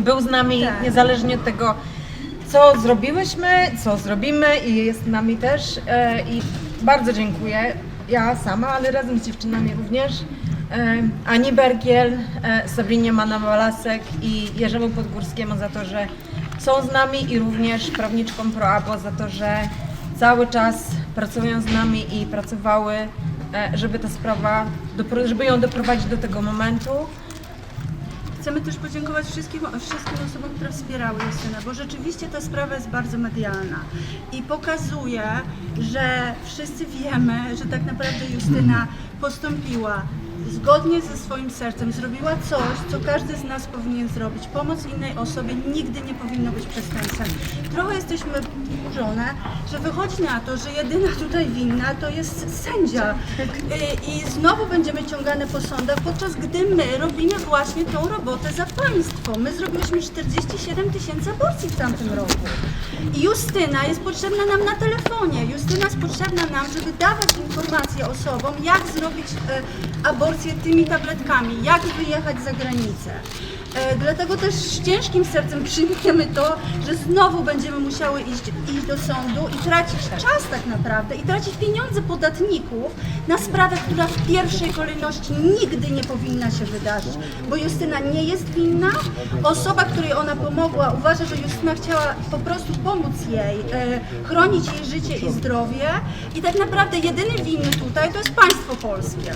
i był z nami Tak. niezależnie od tego, co zrobiłyśmy, co zrobimy i jest z nami też e, i bardzo dziękuję. Ja sama, ale razem z dziewczynami również. E, Ani Bergiel, e, Sabrinie Manawalasek i Jerzemu Podgórskiemu za to, że są z nami i również prawniczkom ProAbo za to, że cały czas pracują z nami i pracowały, żeby ta sprawa, żeby ją doprowadzić do tego momentu. Chcemy też podziękować wszystkim, wszystkim osobom, które wspierały Justynę, bo rzeczywiście ta sprawa jest bardzo medialna i pokazuje, że wszyscy wiemy, że tak naprawdę Justyna postąpiła zgodnie ze swoim sercem, zrobiła coś, co każdy z nas powinien zrobić. Pomoc innej osobie nigdy nie powinno być przestępstwem. Trochę jesteśmy wkurzone, że wychodzi na to, że jedyna tutaj winna to jest sędzia. I, I znowu będziemy ciągane po sądach, podczas gdy my robimy właśnie tą robotę za państwo. My zrobiliśmy 47 tysięcy aborcji w tamtym roku. I Justyna jest potrzebna nam na telefonie. Justyna jest potrzebna nam, żeby dawać informacje osobom, jak zrobić e, aborcję tymi tabletkami, jak wyjechać za granicę. E, dlatego też z ciężkim sercem przyjmujemy to, że znowu będziemy musiały iść, iść do sądu i tracić czas tak naprawdę i tracić pieniądze podatników na sprawę, która w pierwszej kolejności nigdy nie powinna się wydarzyć, bo Justyna nie jest winna. Osoba, której ona pomogła, uważa, że Justyna chciała po prostu pomóc jej, e, chronić jej życie i zdrowie i tak naprawdę jedyny winny tutaj to jest państwo polskie.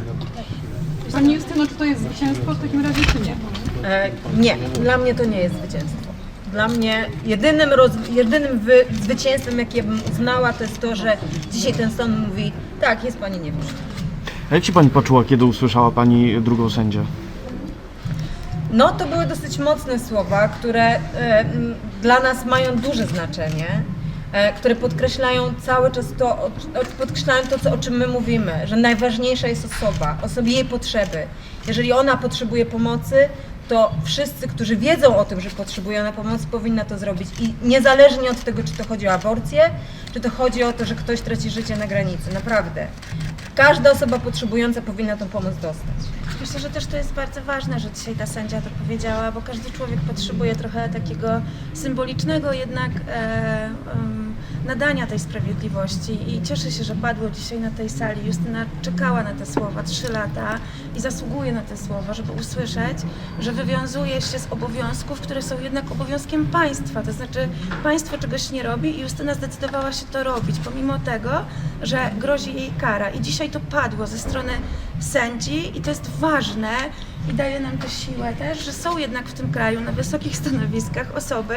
Pani Justyno, czy to jest zwycięstwo w takim razie, czy nie? E, nie, dla mnie to nie jest zwycięstwo. Dla mnie jedynym, roz, jedynym wy, zwycięstwem, jakie bym uznała, to jest to, że dzisiaj ten sąd mówi, tak, jest pani niewinna. A jak się pani poczuła, kiedy usłyszała pani drugą sędzię? No to były dosyć mocne słowa, które e, m, dla nas mają duże znaczenie, które podkreślają cały czas to, podkreślają to, co, o czym my mówimy, że najważniejsza jest osoba, osoby jej potrzeby. Jeżeli ona potrzebuje pomocy, to wszyscy, którzy wiedzą o tym, że potrzebuje ona pomocy, powinna to zrobić. I niezależnie od tego, czy to chodzi o aborcję, czy to chodzi o to, że ktoś traci życie na granicy, naprawdę. Każda osoba potrzebująca powinna tą pomoc dostać. Myślę, że też to jest bardzo ważne, że dzisiaj ta sędzia to powiedziała, bo każdy człowiek potrzebuje trochę takiego symbolicznego jednak e, nadania tej sprawiedliwości i cieszę się, że padło dzisiaj na tej sali. Justyna czekała na te słowa trzy lata i zasługuje na te słowa, żeby usłyszeć, że wywiązuje się z obowiązków, które są jednak obowiązkiem państwa. To znaczy państwo czegoś nie robi i Justyna zdecydowała się to robić, pomimo tego, że grozi jej kara. I dzisiaj to padło ze strony sędzi i to jest ważne i daje nam to siłę też, że są jednak w tym kraju na wysokich stanowiskach osoby,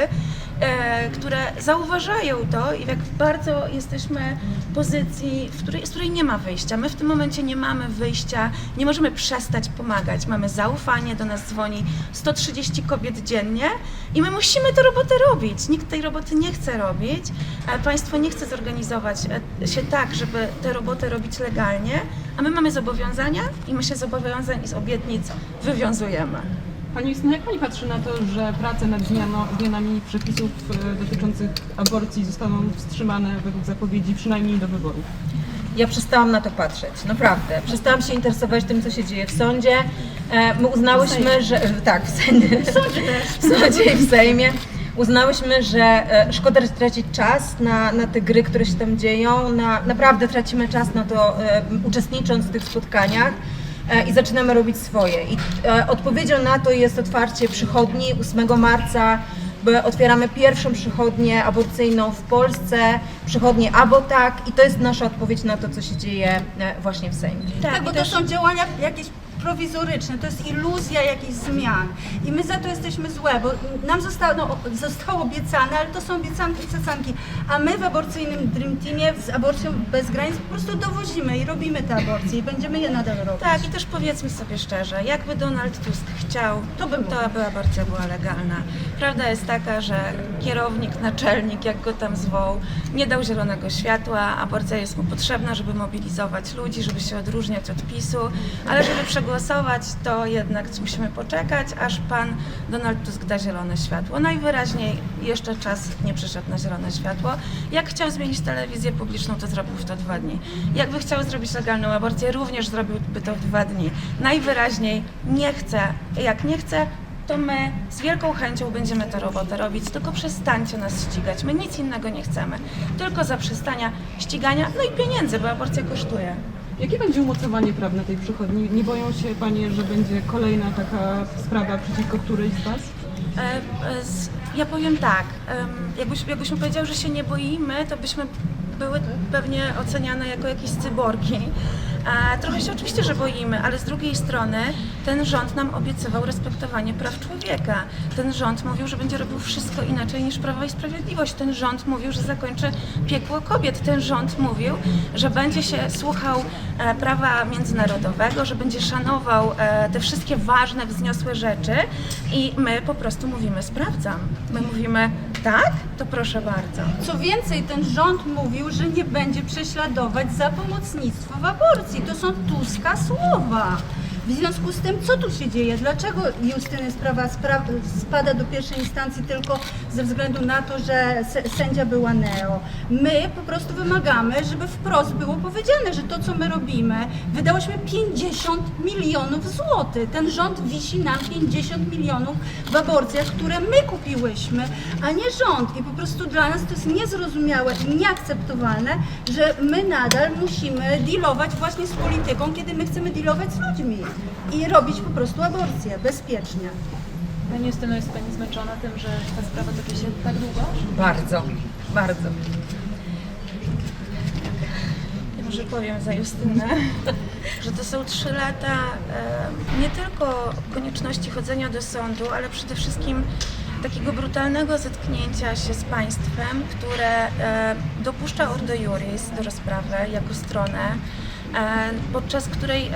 e, które zauważają to i jak bardzo jesteśmy w pozycji, w której, z której nie ma wyjścia. My w tym momencie nie mamy wyjścia, nie możemy przestać pomagać. Mamy zaufanie, do nas dzwoni 130 kobiet dziennie i my musimy tę robotę robić. Nikt tej roboty nie chce robić, a państwo nie chce zorganizować e, się tak, żeby tę robotę robić legalnie, a my mamy zobowiązania i my się zobowiązań i z obietnic wywiązujemy. Pani Justyno, jak Pani patrzy na to, że prace nad zmiano, zmianami przepisów e, dotyczących aborcji zostaną wstrzymane według zapowiedzi przynajmniej do wyborów? Ja przestałam na to patrzeć, naprawdę. Przestałam się interesować tym, co się dzieje w sądzie. E, My uznałyśmy, że. Tak, w sądzie. W sądzie W sądzie i w Sejmie. Uznałyśmy, że e, szkoda tracić czas na, na te gry, które się tam dzieją. Na, naprawdę tracimy czas na to, e, uczestnicząc w tych spotkaniach. e, I zaczynamy robić swoje. I e, odpowiedzią na to jest otwarcie przychodni 8 marca bo otwieramy pierwszą przychodnię aborcyjną w Polsce, przychodnię Abotak i to jest nasza odpowiedź na to, co się dzieje właśnie w Sejmie. Tak, bo to są działania jakieś prowizoryczne, to jest iluzja jakichś zmian. I my za to jesteśmy złe, bo nam zostało, no, zostało obiecane, ale to są obiecanki i cacanki. A my w aborcyjnym Dream Teamie z aborcją bez granic po prostu dowozimy i robimy te aborcje i będziemy je nadal robić. Tak, i też powiedzmy sobie szczerze, jakby Donald Tusk chciał, To by było. to aby aborcja była legalna. Prawda jest taka, że kierownik, naczelnik, jak go tam zwoł, nie dał zielonego światła. Aborcja jest mu potrzebna, żeby mobilizować ludzi, żeby się odróżniać od PiSu, ale żeby przegłosować, to jednak musimy poczekać, aż pan Donald Tusk da zielone światło. Najwyraźniej jeszcze czas nie przyszedł na zielone światło. Jak chciał zmienić telewizję publiczną, to zrobił w to dwa dni. Jakby chciał zrobić legalną aborcję, również zrobiłby to w dwa dni. Najwyraźniej nie chce. Jak nie chce, to my z wielką chęcią będziemy tę robotę robić, tylko przestańcie nas ścigać. My nic innego nie chcemy, tylko zaprzestania ścigania, no i pieniędzy, bo aborcja kosztuje. Jakie będzie umocowanie prawne tej przychodni? Nie boją się Panie, że będzie kolejna taka sprawa przeciwko którejś z Was? E, e, Ja powiem tak, jakbyś, jakbyśmy powiedziały, że się nie boimy, to byśmy były pewnie oceniane jako jakieś cyborgi. E, Trochę się oczywiście, że boimy, ale z drugiej strony ten rząd nam obiecywał respektowanie praw człowieka. Ten rząd mówił, że będzie robił wszystko inaczej niż Prawo i Sprawiedliwość. Ten rząd mówił, że zakończy piekło kobiet. Ten rząd mówił, że będzie się słuchał e, prawa międzynarodowego, że będzie szanował e, te wszystkie ważne, wzniosłe rzeczy i my po prostu mówimy sprawdzam. My mówimy tak, to proszę bardzo. Co więcej, ten rząd mówił, że nie będzie prześladować za pomocnictwo w aborcji. To są Tuska słowa. W związku z tym, co tu się dzieje? Dlaczego Justyny sprawa spra- spada do pierwszej instancji tylko ze względu na to, że sędzia była neo? My po prostu wymagamy, żeby wprost było powiedziane, że to, co my robimy, wydałyśmy 50 milionów złotych. Ten rząd wisi nam 50 milionów w aborcjach, które my kupiłyśmy, a nie rząd. I po prostu dla nas to jest niezrozumiałe i nieakceptowalne, że my nadal musimy dealować właśnie z polityką, kiedy my chcemy dealować z ludźmi i robić po prostu aborcję bezpiecznie. Pani Justyno, jest Pani zmęczona tym, że ta sprawa toczy się tak długo? Bardzo, bardzo. Ja może powiem za Justynę, że to są trzy lata e, nie tylko konieczności chodzenia do sądu, ale przede wszystkim takiego brutalnego zetknięcia się z państwem, które e, dopuszcza Ordo Juris do rozprawy jako stronę, podczas której e,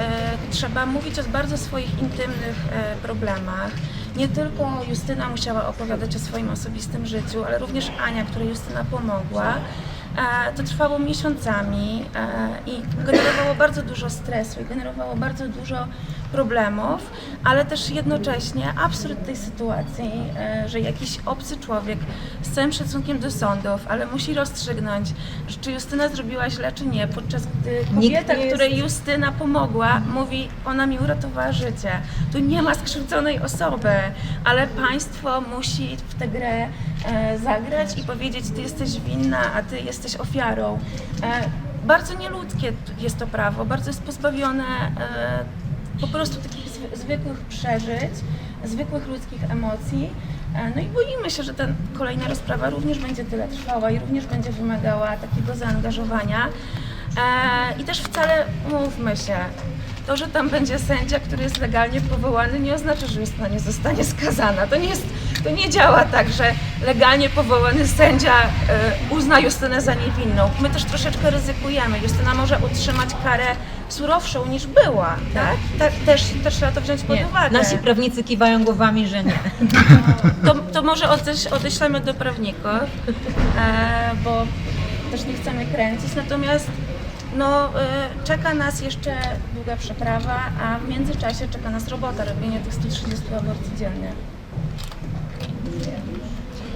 trzeba mówić o bardzo swoich intymnych e, problemach. Nie tylko Justyna musiała opowiadać o swoim osobistym życiu, ale również Ania, której Justyna pomogła. E, To trwało miesiącami e, i generowało bardzo dużo stresu i generowało bardzo dużo problemów, ale też jednocześnie absurd tej sytuacji, e, że jakiś obcy człowiek z całym szacunkiem do sądów, ale musi rozstrzygnąć, czy Justyna zrobiła źle, czy nie, podczas gdy kobieta, jest- której Justyna pomogła, mówi, ona mi uratowała życie. Tu nie ma skrzywdzonej osoby, ale państwo musi w tę grę e, zagrać i powiedzieć, ty jesteś winna, a ty jesteś ofiarą. E, bardzo nieludzkie jest to prawo, bardzo jest pozbawione po prostu takich zwy- zwykłych przeżyć, zwykłych ludzkich emocji. E, No i boimy się, że ta kolejna rozprawa również będzie tyle trwała i również będzie wymagała takiego zaangażowania. E, I też wcale, umówmy się, to, że tam będzie sędzia, który jest legalnie powołany, nie oznacza, że Justyna nie zostanie skazana. To nie, jest, to nie działa tak, że legalnie powołany sędzia e, uzna Justynę za niewinną. My też troszeczkę ryzykujemy. Justyna może utrzymać karę surowszą niż była, tak? Ta, też, też trzeba to wziąć pod Nie. uwagę. Nasi prawnicy kiwają głowami, że nie. To, to może odeś, odeślemy do prawników, e, bo też nie chcemy kręcić. Natomiast no, e, czeka nas jeszcze długa przeprawa, a w międzyczasie czeka nas robota, robienie tych 130 aborcji dziennie.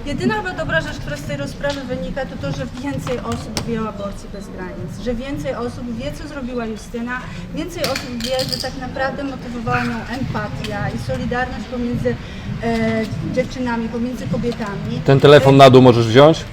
Jedyna chyba dobra rzecz, która z tej rozprawy wynika, to to, że więcej osób wie o aborcji bez granic, że więcej osób wie, co zrobiła Justyna, więcej osób wie, że tak naprawdę motywowała nią empatia i solidarność pomiędzy e, dziewczynami, pomiędzy kobietami. Ten telefon na dół możesz wziąć?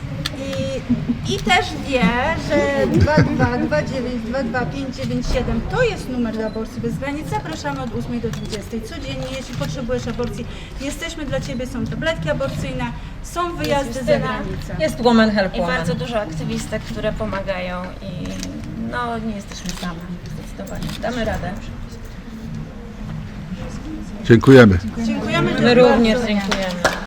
I, też wie, że 2229597 to jest numer do aborcji bez granic. Zapraszamy od 8 do 20 codziennie. Jeśli potrzebujesz aborcji, jesteśmy dla Ciebie. Są tabletki aborcyjne, są wyjazdy za granicę. Jest woman help I woman. bardzo dużo aktywistek, które pomagają i no nie jesteśmy same, zdecydowanie. Damy radę. Dziękujemy. Dziękujemy My również dziękujemy.